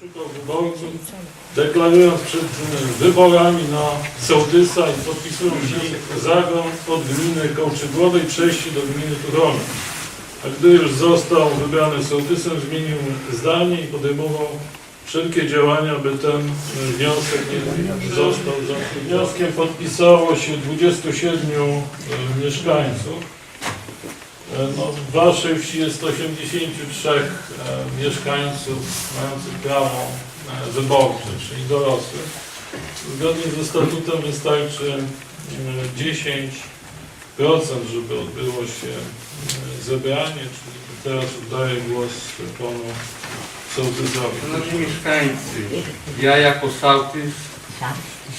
Szukał wyborców, deklarując przed wyborami na sołtysa i podpisując się zagląd od gminy Kołczygłowej przejście do gminy Tuchole. A gdy już został wybrany sołtysem, zmienił zdanie i podejmował wszelkie działania, by ten wniosek nie został za wnioskiem podpisało się 27 e, mieszkańców. E, No, w waszej wsi jest 83 e, mieszkańców mających prawo e, wyborcze, czyli dorosłych. Zgodnie ze statutem wystarczy e, 10%, żeby odbyło się zebranie, czyli teraz oddaję głos panu sołtysowi. Szanowni mieszkańcy, ja jako sołtys,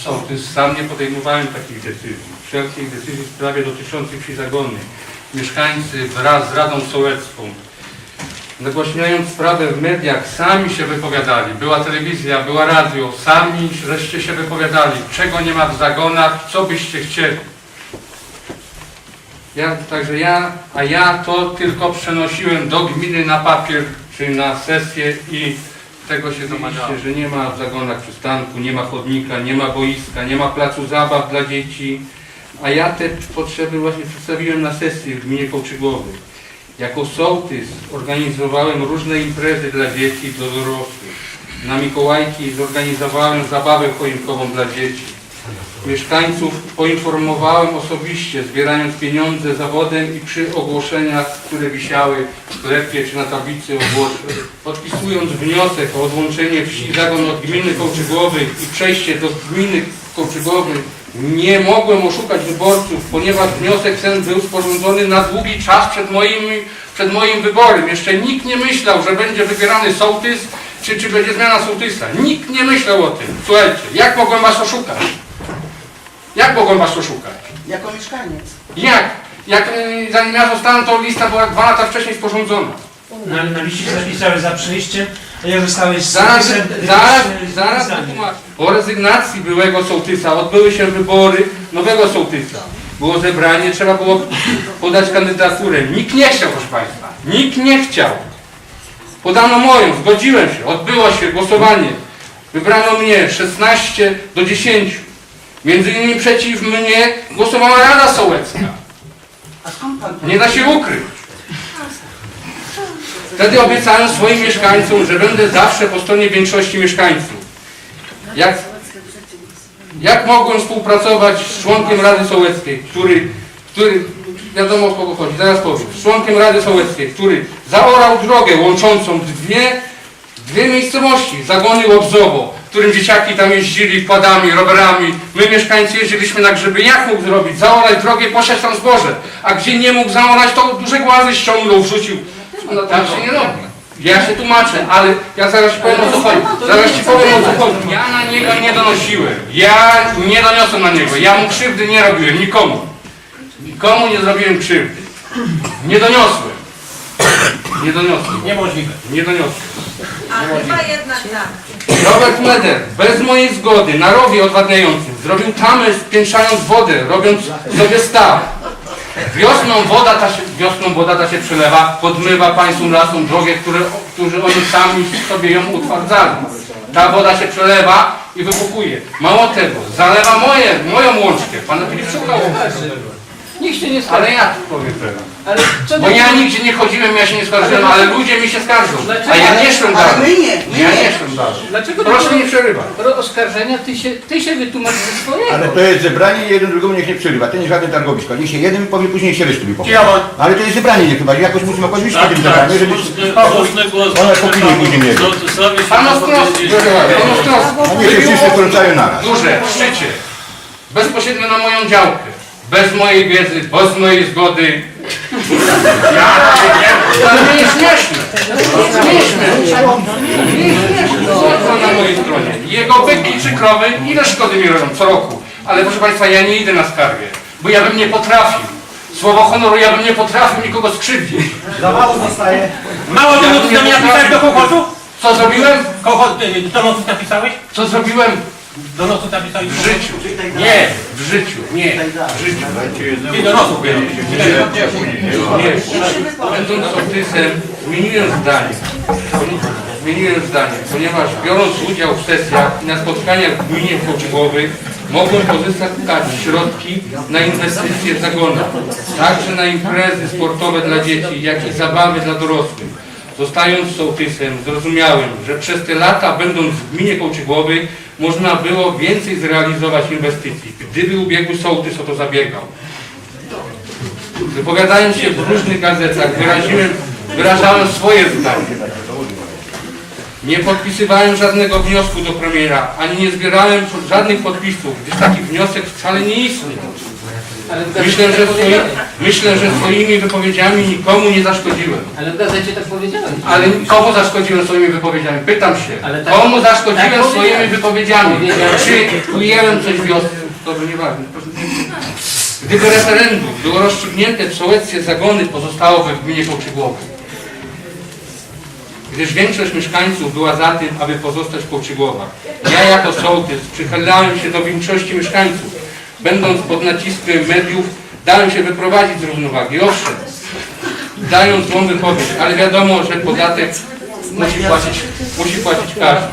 sołtys sam nie podejmowałem takich decyzji. Wszelkich decyzji w sprawie dotyczących wsi zagonnej. Mieszkańcy wraz z Radą Sołecką, nagłaśniając sprawę w mediach, sami się wypowiadali. Była telewizja, była radio, sami żeście się wypowiadali, czego nie ma w zagonach, co byście chcieli. Ja, także ja, a ja to tylko przenosiłem do gminy na papier, czyli na sesję i tego się domagałem, że nie ma w zagonach przystanku, nie ma chodnika, nie ma boiska, nie ma placu zabaw dla dzieci, a ja te potrzeby właśnie przedstawiłem na sesji w gminie Kołczygłowej. Jako sołtys organizowałem różne imprezy dla dzieci dla dorosłych. Na Mikołajki zorganizowałem zabawę choinkową dla dzieci. Mieszkańców poinformowałem osobiście, zbierając pieniądze zawodem i przy ogłoszeniach, które wisiały w sklepie czy na tablicy ogłoszeń. Podpisując wniosek o odłączenie wsi Zagon od gminy Kołczygłowej i przejście do gminy Kołczygłowej, nie mogłem oszukać wyborców, ponieważ wniosek ten był sporządzony na długi czas przed moim, przed moim wyborem. Jeszcze nikt nie myślał, że będzie wybierany sołtys, czy, czy będzie zmiana sołtysa. Nikt nie myślał o tym. Słuchajcie, jak mogłem was oszukać? Jak mogłem was oszukać? Jako mieszkaniec. Jak? Jak y, zanim ja zostałem, to lista była dwa lata wcześniej sporządzona. Na, na liście się zapisałeś za przyjściem, zostałeś Zaraz, zaraz, zaraz wytłumaczę. Po rezygnacji byłego sołtysa odbyły się wybory nowego sołtysa. Było zebranie, trzeba było podać kandydaturę. Nikt nie chciał, proszę Państwa. Nikt nie chciał. Podano moją, zgodziłem się. Odbyło się głosowanie. Wybrano mnie 16 do 10. Między innymi przeciw mnie głosowała Rada Sołecka. A skąd pan to Nie da się ukryć. Wtedy obiecałem swoim mieszkańcom, że będę zawsze po stronie większości mieszkańców. Jak, jak mogłem współpracować z członkiem Rady Sołeckiej, który, który wiadomo o kogo chodzi, zaraz powiem, z członkiem Rady Sołeckiej, który zaorał drogę łączącą dwie, dwie miejscowości, Zagony Łobzowo, w którym dzieciaki tam jeździli wkładami, rowerami. My mieszkańcy jeździliśmy na grzyby. Jak mógł zrobić? Zaorać drogę, posiać tam zboże. A gdzie nie mógł zaorać, to duże głazy ściągnął, wrzucił. No tak się nie robi. Ja się tłumaczę, ale ja zaraz ci powiem o co chodzi. Zaraz ci powiem o co chodzi. Ja na niego nie donosiłem. Ja nie doniosłem na niego. Ja mu krzywdy nie robiłem, nikomu. Nikomu nie zrobiłem krzywdy. Nie doniosłem. Nie doniosłem. Niemożliwe. Nie doniosłem. A chyba jednak tak. Robert Meder, bez mojej zgody, na rowie odwadniającym, zrobił tamę spiętrzając wodę, robiąc sobie staw. Wiosną woda ta się, wiosną woda ta się przelewa, podmywa państwu lasom drogę, które, którzy oni sami sobie ją utwardzali. Ta woda się przelewa i wypukuje. Mało tego, zalewa moje, moją łączkę. Pana Filipczuka Nikt się nie skarży. Ale ja tu powiem. Ale co Bo ja nigdzie nie chodziłem, ja się nie skarżyłem, ale ludzie mi się skarżą. A ja nie szłem Ale dalej. my nie, Ja my nie nie. szłem dalej. Dlaczego Proszę nie przerywać. do oskarżenia ty się, ty się wytłumacz ze swojego? Ale to jest zebranie jeden drugiemu niech nie przerywa. To nie żadne targowisko. Niech się jeden powie, później się resztę powie. Ale to jest zebranie nie chyba. Jakoś musimy po Tak, tym tak, zebraniu, żeby... słuszny, słuszny głos. One opinię później mieli. Sołtysowi się Pan Ostrowski, wypowiedzieć. pan Ostrowski. A niech się wszyscy wtrącają naraz. Duże, w szczycie. Bezpośrednio na moją działkę. Bez mojej wiedzy, bez mojej zgody. Ja nie, to nie jest śmieszne. Nie jest śmieszne. Nie jest śmieszne. Co na mojej stronie? Jego byki czy krowy, ile szkody mi robią co roku. Ale proszę Państwa, ja nie idę na skargę, bo ja bym nie potrafił. Słowo honoru, ja bym nie potrafił nikogo skrzywdzić. Mało Ja donotów nie do mnie napisałeś do kołchozu? Co zrobiłem? Kołchoz, y, donotów napisałeś? Co zrobiłem? Donotów napisałeś? W życiu. Nie, w życiu, nie, w życiu. Nie donotów. Nie, będąc sołtysem, zmieniłem zdanie. zmieniłem zdanie, ponieważ biorąc udział w sesjach i na spotkaniach w gminie Kołczygowej mogłem pozyskać środki na inwestycje w zagonach, także na imprezy sportowe dla dzieci, jak i zabawy dla dorosłych. Zostając sołtysem, zrozumiałem, że przez te lata, będąc w gminie Kołczygłowej, można było więcej zrealizować inwestycji, gdyby ubiegły sołtys o to zabiegał. Wypowiadając się w różnych gazetach, wyraziłem, wyrażałem swoje zdanie. Nie podpisywałem żadnego wniosku do premiera, ani nie zbierałem żadnych podpisów, gdyż taki wniosek wcale nie istniał. Myślę, tak że, swoi, myślę, że swoimi wypowiedziami nikomu nie zaszkodziłem. Ale w gazecie tak powiedziałeś. Ale komu zaszkodziłem swoimi wypowiedziami? Pytam się. Tak- komu zaszkodziłem tak swoimi wypowiedziami? Czy ujęłem coś wiosny? To by nieważne. Gdyby referendum było rozstrzygnięte w sołectwie zagony pozostałoby w gminie Kołczygłowej. Gdyż większość mieszkańców była za tym, aby pozostać w Kołczygłowach. Ja jako sołtys przychylałem się do większości mieszkańców. Będąc pod naciskiem mediów, dałem się wyprowadzić z równowagi. Owszem, dając złą wypowiedź, ale wiadomo, że podatek musi płacić, musi płacić każdy.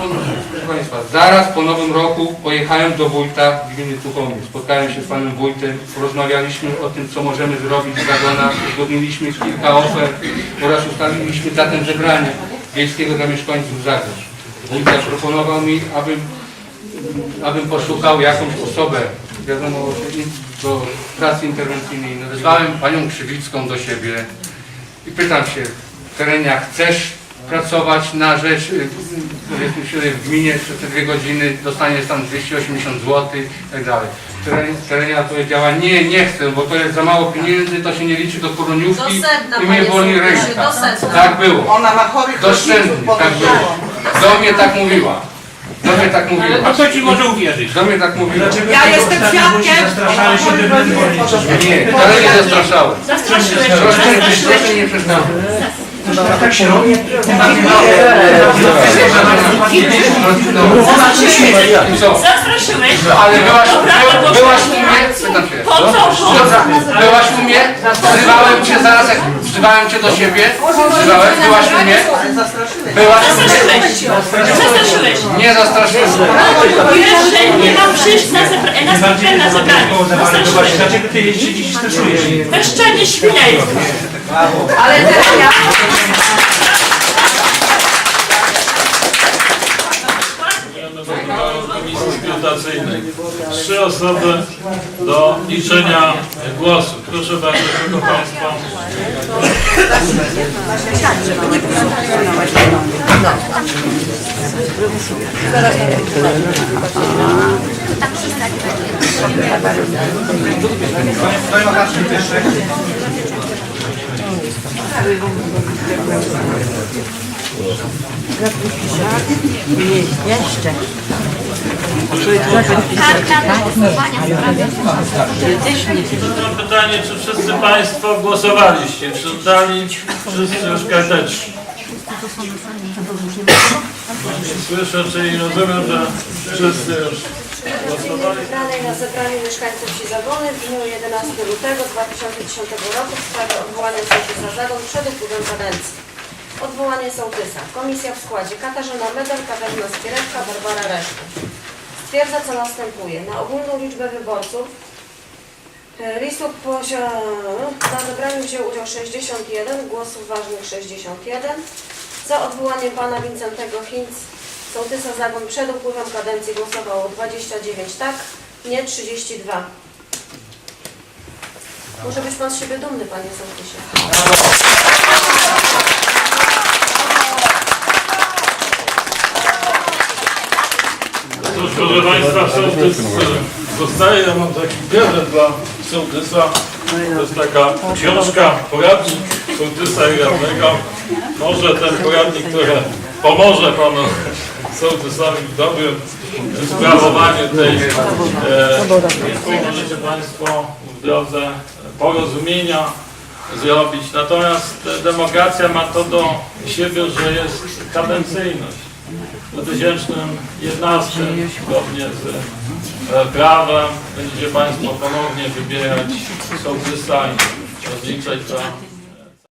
Państwa, zaraz po nowym roku pojechałem do wójta gminy Tuchomie. Spotkałem się z panem wójtem, porozmawialiśmy o tym, co możemy zrobić w zagonach, uzgodniliśmy kilka ofert oraz ustaliliśmy datę zebrania wiejskiego dla mieszkańców Zagórz. Wójt zaproponował mi, abym, abym poszukał jakąś osobę, wiadomo, do pracy interwencyjnej. Wezwałem panią Krzywicką do siebie, i pytam się, Terenia, chcesz pracować na rzecz, y, powiedzmy sobie w gminie przez te dwie godziny, dostaniesz tam 280 zł i tak dalej. Terenia- powiedziała, nie, nie chcę, bo to jest za mało pieniędzy, to się nie liczy do koroniówki Do sedna, i mnie boli ręka. Tak było. Ona ma chorych Doszczętnie, rodziców, tak było. Do mnie tak mówiła. Do mnie tak mówiła. A kto ci może uwierzyć? Do mnie tak mówiła. Dlaczego Ja jestem świadkiem. zastraszałeś się tym? Nie, zastraszałem. Zastraszyłeś Proszę, proszę nie przeszkadzać. Tak się robi. Co? Zastraszyłeś? Ale byłaś, by, byłaś u mnie, pytam się, Po co? Dobra, byłaś u mnie, wzywałem cię zaraz, jak wzywałem cię do siebie, wzywałem, byłaś u mnie, byłaś u Zastraszyłeś. mnie, Zastraszyłeś. nie zastraszyłem. Wiesz, że nie mam przyjść na, zebra- na spotkanie na zebranie. Zastraszyłeś. dlaczego ty się dziś stresujesz? Bezczelnie świnia jesteś. Ale teraz ja... do Trzy osoby do liczenia głosów. Proszę bardzo, proszę Państwa. To ja wyższe. Jeszcze. Mam pytanie, czy wszyscy Państwo głosowaliście? Czy oddali wszyscy już karteczki? Słyszę, czyli rozumiem, że wszyscy już głosowali. Wybranej na zebraniu mieszkańców wsi Zagony w dniu 11 lutego 2010 roku w sprawie odwołania sołtysa Zagon przed upływem kadencji. Odwołanie sołtysa. Komisja w składzie Katarzyna Medel, Katarzyna Skierewka, Barbara Reszka. Stwierdza, co następuje. Na ogólną liczbę wyborców e, listów posia... na zebraniu wziął udział 61, głosów ważnych 61. Za odwołaniem pana Wincentego Hinz, sołtysa Zagon przed upływem kadencji głosowało 29 tak, nie 32. Muszę być pan z siebie dumny, panie sołtysie. Cóż, proszę Państwa, sołtys zostaje. Ja mam taki prezent dla sołtysa. To jest taka książka, poradnik sołtysa i radnego. Może ten poradnik trochę pomoże Panu sołtysowi w dobrym sprawowaniu tej e. Możecie Państwo w drodze porozumienia zrobić. Natomiast demokracja ma to do siebie, że jest kadencyjność. W 2011 zgodnie z e, prawem będziecie Państwo ponownie wybierać sołtysa i rozliczać za